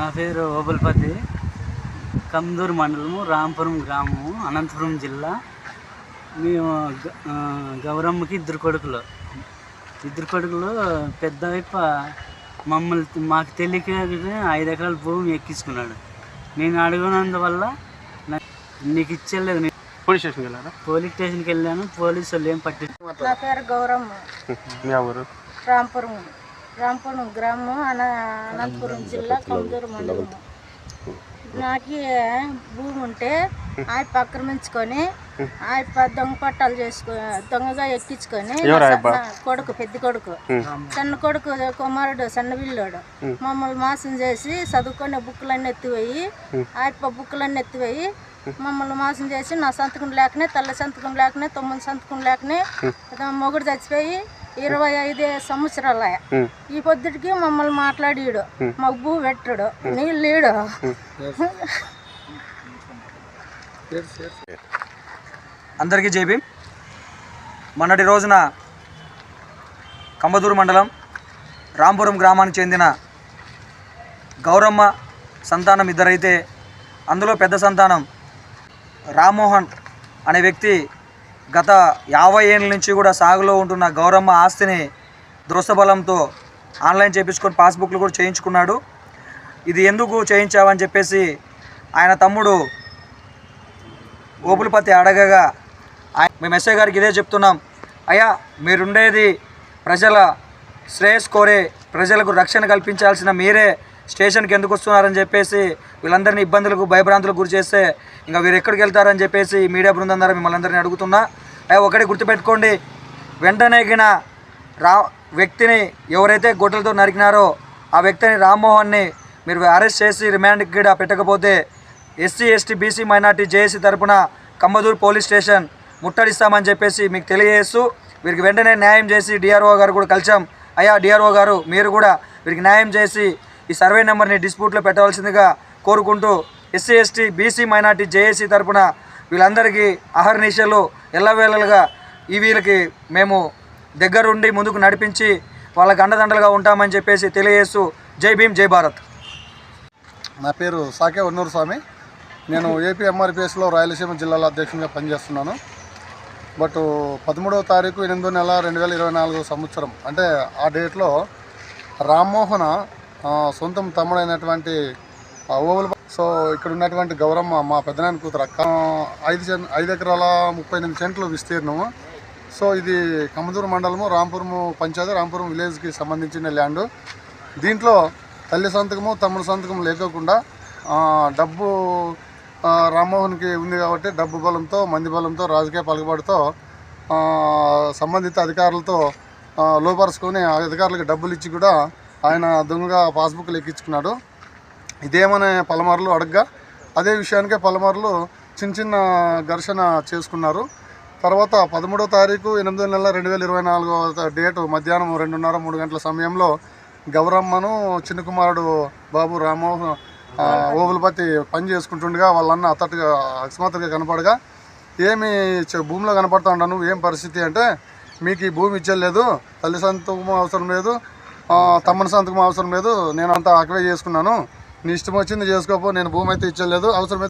నా పేరు ఓబుల్పతి. కందూరు మండలము రాంపురం గ్రామము అనంతపురం జిల్లా. మేము గౌరమ్మకి ఇద్దరు కొడుకులు. ఇద్దరు కొడుకులు పెద్ద వైపు మమ్మల్ని మాకు తెలియక ఐదు ఎకరాల భూమి ఎక్కించుకున్నాడు. నేను అడగనందువల్ల నీకు ఇచ్చేలేదు నేను. పోలీస్ స్టేషన్కి వెళ్ళారా? పోలీస్ స్టేషన్కి వెళ్ళాను పోలీసు వాళ్ళు ఏం పట్టి నా పేరు గౌరమ్మ. రాంపురం రాంపురం గ్రామం అన అనంతపురం జిల్లా కందూరు మండలం. నాకు భూమి ఉంటే ఆయప్ప ఆక్రమించుకొని ఆయప్ప దొంగ పట్టాలు చేసుకో దొంగగా ఎక్కించుకొని కొడుకు పెద్ద కొడుకు. చిన్న కొడుకు కుమారుడు సన్న పిల్లోడు. మమ్మల్ని మోసం చేసి చదువుకునే బుక్కులన్నీ ఎత్తిపోయి ఆయప్ప బుక్కులన్నీ ఎత్తిపోయి మమ్మల్ని మోసం చేసి నా సంతకం లేకనే తల్లి సంతకం లేకనే తొమ్మిది సంతకం లేకనే మొగుడు చచ్చిపోయి ఇరవై ఐదు సంవత్సరాల. ఈ పొద్దుటికి మమ్మల్ని మాట్లాడీడు. మబ్బు పెట్టడు. నీళ్ళు ఈడు అందరికీ జైబీ మొన్నటి రోజున కంబదూరు మండలం రాంపురం గ్రామానికి చెందిన గౌరమ్మ సంతానం ఇద్దరైతే అందులో పెద్ద సంతానం రామ్మోహన్ అనే వ్యక్తి గత యాభై ఏళ్ళ నుంచి కూడా సాగులో ఉంటున్న గౌరమ్మ ఆస్తిని దృష్టబలంతో ఆన్లైన్ చేయించుకొని పాస్బుక్లు కూడా చేయించుకున్నాడు. ఇది ఎందుకు చేయించావని చెప్పేసి ఆయన తమ్ముడు ఓపులపతి అడగగా మేము ఎస్ఐ గారికి ఇదే చెప్తున్నాం అయ్యా మీరుండేది ప్రజల శ్రేయస్ కోరే ప్రజలకు రక్షణ కల్పించాల్సిన మీరే స్టేషన్కి ఎందుకు వస్తున్నారని చెప్పేసి వీళ్ళందరినీ ఇబ్బందులకు భయభ్రాంతులకు గురి చేస్తే ఇంకా వీరు ఎక్కడికి వెళ్తారని చెప్పేసి మీడియా బృందం ద్వారా మిమ్మల్ని అందరినీ అడుగుతున్నా. అయ్యా ఒకటి గుర్తుపెట్టుకోండి. వెంటనే గిన రా వ్యక్తిని ఎవరైతే గొడ్డలతో నరికినారో ఆ వ్యక్తిని రామ్మోహన్ని మీరు అరెస్ట్ చేసి రిమాండ్కి కూడా పెట్టకపోతే SC ST BC minority JAC తరపున కంబదూరు పోలీస్ స్టేషన్ ముట్టడిస్తామని చెప్పేసి మీకు తెలియజేస్తూ వీరికి వెంటనే న్యాయం చేసి డిఆర్ఓ గారు కూడా కలిసాం అయ్యా డిఆర్ఓ గారు మీరు కూడా వీరికి న్యాయం చేసి ఈ సర్వే నెంబర్ని డిస్ప్యూట్లో పెట్టవలసిందిగా కోరుకుంటూ SC ST BC minority JAC తరపున వీళ్ళందరికీ అహర్నిశలు ఎల్లవేళలుగా ఈ వీళ్ళకి మేము దగ్గరుండి ముందుకు నడిపించి వాళ్ళకి అండదండలుగా ఉంటామని చెప్పేసి తెలియజేస్తూ జై భీమ్ జై భారత్. నా పేరు సాకే ఉన్నూరు స్వామి. నేను ఏపీ ఎంఆర్పిఎస్లో రాయలసీమ జిల్లాల అధ్యక్షునిగా పనిచేస్తున్నాను. బట్ పదమూడవ తారీఖు ఎనిమిదో నెల రెండు వేల ఇరవై నాలుగు సంవత్సరం అంటే ఆ డేట్లో రామ్మోహన సొంతం తమ్ముడైనటువంటి ఆ, సో ఇక్కడ ఉన్నటువంటి గౌరమ్మ మా పెద్దనాయన కూతురు అక్క. ఐదు జన్ ఐదు ఎకరాల ముప్పై ఎనిమిది సెంట్లు విస్తీర్ణము. సో ఇది కమదూరు మండలము రాంపురము పంచాయతీ రాంపురం విలేజ్కి సంబంధించిన ల్యాండ్. దీంట్లో తల్లి సంతకము తమ్ముడు సంతకం లేకోకుండా డబ్బు రామ్మోహన్కి ఉంది కాబట్టి డబ్బు బలంతో మంది బలంతో రాజకీయ పలుకుబడితో సంబంధిత అధికారులతో లోపరుచుకొని ఆ అధికారులకు డబ్బులు ఇచ్చి కూడా ఆయన దొంగగా పాస్బుక్లు ఎక్కించుకున్నాడు ఇదేమనే పలమార్లు అడగ్గా. అదే విషయానికే పలమార్లు చిన్న చిన్న ఘర్షణ చేసుకున్నారు. తర్వాత పదమూడో తారీఖు ఎనిమిదో నెల రెండు వేల ఇరవై నాలుగో డేటు మధ్యాహ్నం రెండున్నర మూడు గంటల సమయంలో గౌరమ్మను చిన్న కుమారుడు బాబు రామ్మోహన్ ఓబులపతి పని చేసుకుంటుండగా వాళ్ళన్న అత్తట్టుగా అకస్మాత్తుగా కనపడగా ఏమి భూమిలో కనపడతా ఉన్నాను ఏం పరిస్థితి? అంటే మీకు ఈ భూమి ఇచ్చలేదు తల్లి సంతకం అవసరం లేదు తమ్ముని సంతకం అవసరం లేదు. నేను అంతా అక్వై చేసుకున్నాను. నీ ఇష్టం వచ్చింది చేసుకోపో నేను భూమి అయితే ఇచ్చేయలేదు అవసరమైతే